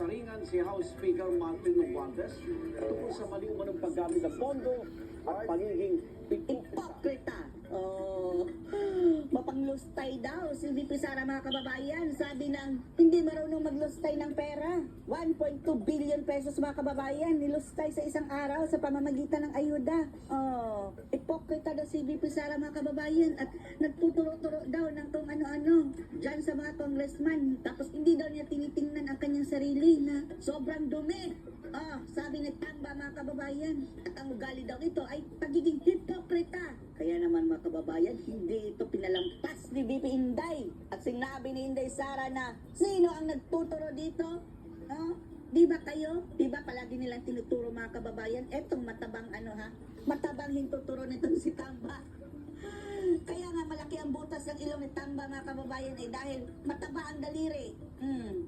nasaringan si House Speaker Martin Romualdez tungkol sa mali umanong paggamit ng pondo at pagiging Ipokrita. Oh, mapanglustay daw si VP Sara mga kababayan. Sabi ng hindi marunong maglustay ng pera. 1.2 billion pesos mga kababayan nilustay sa isang araw sa pamamagitan ng ayuda. Oh, ipokrita daw si VP Sara mga kababayan at nagtuturo-turo daw ng kung ano-ano dyan sa mga congressman. Tapos sarili na sobrang dumi. Ah, sabi ni Tamba mga kababayan. At ang ugali daw ito ay pagiging hipokrita. Kaya naman mga kababayan, hindi ito pinalampas ni VP Inday. At sinabi ni Inday Sara na, sino ang nagtuturo dito? Ah, di ba kayo? Di ba palagi nilang tinuturo mga kababayan? Etong matabang ano ha? Matabang hintuturo nitong si Tamba. Kaya nga malaki ang butas ng ilong ni Tamba mga kababayan eh dahil mataba ang daliri. Hmm.